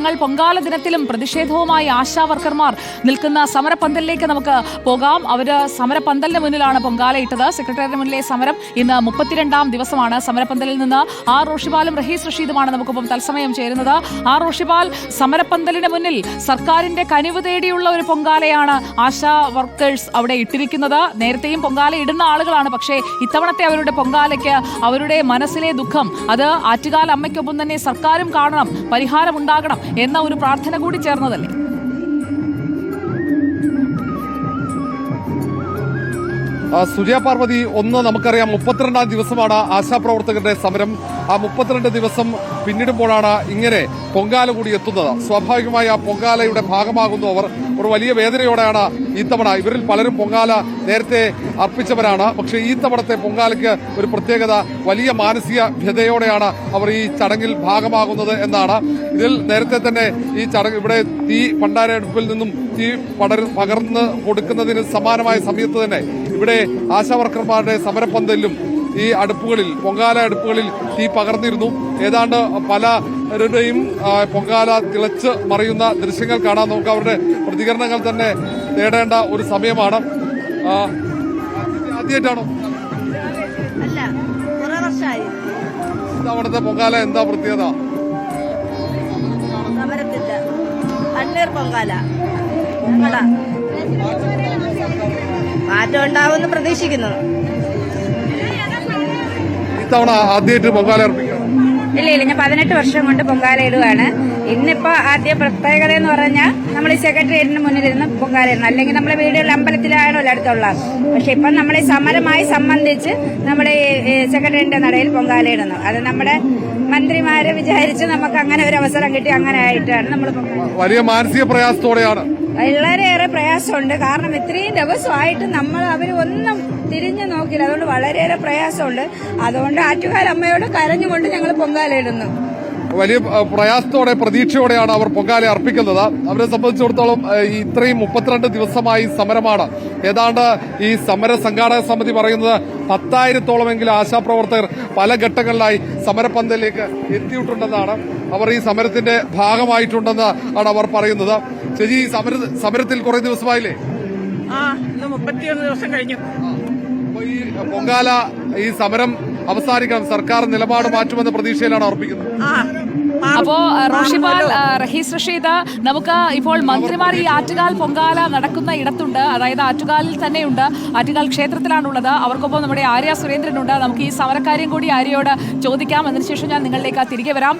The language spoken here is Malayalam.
ഞങ്ങൾ പൊങ്കാല ദിനത്തിലും പ്രതിഷേധവുമായി ആശാവർക്കർമാർ നിൽക്കുന്ന സമരപന്തലിലേക്ക് നമുക്ക് പോകാം. അവർ സമരപന്തലിന് മുന്നിലാണ് പൊങ്കാല ഇട്ടത്. സെക്രട്ടറിയുടെ മുന്നിലെ സമരം ഇന്ന് മുപ്പത്തിരണ്ടാം ദിവസമാണ്. സമരപന്തലിൽ നിന്ന് ആർ റോഷിപാലും റഹീസ് റഷീദുമാണ് നമുക്കൊപ്പം തത്സമയം ചേരുന്നത്. ആർ റോഷിപാൽ സമരപന്തലിന് മുന്നിൽ സർക്കാരിന്റെ കനിവ് തേടിയുള്ള ഒരു പൊങ്കാലയാണ് ആശാ വർക്കേഴ്സ് അവിടെ ഇട്ടിരിക്കുന്നത്. നേരത്തെയും പൊങ്കാല ഇടുന്ന ആളുകളാണ്. പക്ഷേ ഇത്തവണത്തെ അവരുടെ പൊങ്കാലയ്ക്ക് അവരുടെ മനസ്സിലെ ദുഃഖം അത് ആറ്റുകാൽ അമ്മയ്ക്കൊപ്പം തന്നെ സർക്കാരും കാണണം പരിഹാരം ഉണ്ടാകണം എന്ന ഒരു പ്രാർത്ഥന കൂടി ചേർന്നതല്ലേ? സുജയ പാർവതി ഒന്ന് നമുക്കറിയാം മുപ്പത്തിരണ്ടാം ദിവസമാണ് ആശാപ്രവർത്തകരുടെ സമരം. ആ മുപ്പത്തിരണ്ട് ദിവസം പിന്നിടുമ്പോഴാണ് ഇങ്ങനെ പൊങ്കാല കൂടി എത്തുന്നത്. സ്വാഭാവികമായി ആ പൊങ്കാലയുടെ ഭാഗമാകുന്നു അവർ. ഒരു വലിയ വേദനയോടെയാണ് ഈ തവണ. ഇവരിൽ പലരും പൊങ്കാല നേരത്തെ അർപ്പിച്ചവരാണ്. പക്ഷേ ഈ തവണത്തെ പൊങ്കാലയ്ക്ക് ഒരു പ്രത്യേകത വലിയ മാനസിക വ്യതയോടെയാണ് അവർ ഈ ചടങ്ങിൽ ഭാഗമാകുന്നത് എന്നാണ്. ഇതിൽ നേരത്തെ തന്നെ ഈ ചടങ്ങ് ഇവിടെ തീ പണ്ടാരടുപ്പിൽ നിന്നും തീ പടർ പകർന്ന് കൊടുക്കുന്നതിന് സമാനമായ സമയത്ത് തന്നെ ഇവിടെ ആശാവർക്കർമാരുടെ സമരപ്പന്തലിലും ഈ അടുപ്പുകളിൽ പൊങ്കാല അടുപ്പുകളിൽ തീ പകർന്നിരുന്നു. ഏതാണ്ട് പലരുടെയും പൊങ്കാല തിളച്ച് മറിയുന്ന ദൃശ്യങ്ങൾ കാണാൻ നമുക്ക് അവരുടെ പ്രതികരണങ്ങൾ തന്നെ നേടേണ്ട ഒരു സമയമാണ്. ആദ്യമായിട്ടാണോ? അവിടുത്തെ പൊങ്കാല എന്താ പ്രത്യേകത? പൊങ്കാല. മാറ്റം ഉണ്ടാവുമെന്ന് പ്രതീക്ഷിക്കുന്നു. ഇത്തവണ ആദ്യമായിട്ട് പൊങ്കാല ഇല്ല ഇല്ല ഞാൻ പതിനെട്ട് വർഷം കൊണ്ട് പൊങ്കാല ഇടുവാണ്. ഇന്നിപ്പോ ആദ്യ പ്രത്യേകത എന്ന് പറഞ്ഞാൽ നമ്മൾ ഈ സെക്രട്ടേറിയറ്റിന് മുന്നിലിരുന്ന് പൊങ്കാല ഇടണം. അല്ലെങ്കിൽ നമ്മുടെ വീടുകളിൽ അമ്പലത്തിലാണല്ലോ അടുത്തുള്ള പക്ഷെ ഇപ്പം നമ്മൾ ഈ സമരമായി സംബന്ധിച്ച് നമ്മുടെ ഈ സെക്രട്ടേറിയറ്റിന്റെ നടയിൽ പൊങ്കാല ഇടുന്നു അത് നമ്മുടെ മന്ത്രിമാരെ വിചാരിച്ച് നമുക്ക് അങ്ങനെ ഒരു അവസരം കിട്ടി അങ്ങനെ ആയിട്ടാണ് നമ്മൾ പൊങ്കാല വലിയ മാനസിക പ്രയാസത്തോടെയാണ്. വളരെയേറെ പ്രയാസമുണ്ട്. കാരണം ഇത്രയും ദിവസമായിട്ട് നമ്മൾ അവർ ഒന്നും തിരിഞ്ഞു നോക്കില്ല അതുകൊണ്ട് വളരെയേറെ പ്രയാസമുണ്ട്. അതുകൊണ്ട് ആറ്റുകാരമ്മയോട് കരഞ്ഞുകൊണ്ട് ഞങ്ങൾ പൊങ്കാലയിടുന്നു. വലിയ പ്രയാസത്തോടെ പ്രതീക്ഷയോടെയാണ് അവർ പൊങ്കാല അർപ്പിക്കുന്നത്. അവരെ സംബന്ധിച്ചിടത്തോളം ഇത്രയും മുപ്പത്തിരണ്ട് ദിവസമായി സമരമാണ്. ഏതാണ്ട് ഈ സമര സംഘാടക സമിതി പറയുന്നത് പത്തായിരത്തോളമെങ്കിലും ആശാപ്രവർത്തകർ പല ഘട്ടങ്ങളിലായി സമരപന്തലിലേക്ക് എത്തിയിട്ടുണ്ടെന്നാണ് അവർ ഈ സമരത്തിന്റെ ഭാഗമായിട്ടുണ്ടെന്ന് ആണ് അവർ പറയുന്നത്. ചേച്ചി ഈ സമര സമരത്തിൽ കുറെ ദിവസമായില്ലേ? മുപ്പത്തിയൊന്ന് ദിവസം കഴിഞ്ഞു. ഈ പൊങ്കാല ഈ സമരം അവസാനിക്കണം. സർക്കാർ നിലപാട് മാറ്റുമെന്ന പ്രതീക്ഷയിലാണ് അർപ്പിക്കുന്നത്. അപ്പോ റോഷിപാൽ റഹീസ് റഷീദ് നമുക്ക് ഇപ്പോൾ മന്ത്രിമാർ ഈ ആറ്റുകാൽ പൊങ്കാല നടക്കുന്ന ഇടത്തുണ്ട്. അതായത് ആറ്റുകാലിൽ തന്നെയുണ്ട്. ആറ്റുകാൽ ക്ഷേത്രത്തിലാണുള്ളത്. അവർക്കൊപ്പം നമ്മുടെ ആര്യ സുരേന്ദ്രനുണ്ട്. നമുക്ക് ഈ സമരക്കാര്യം കൂടി ആര്യയോട് ചോദിക്കാം. അതിനുശേഷം ഞാൻ നിങ്ങളിലേക്ക് തിരികെ വരാം.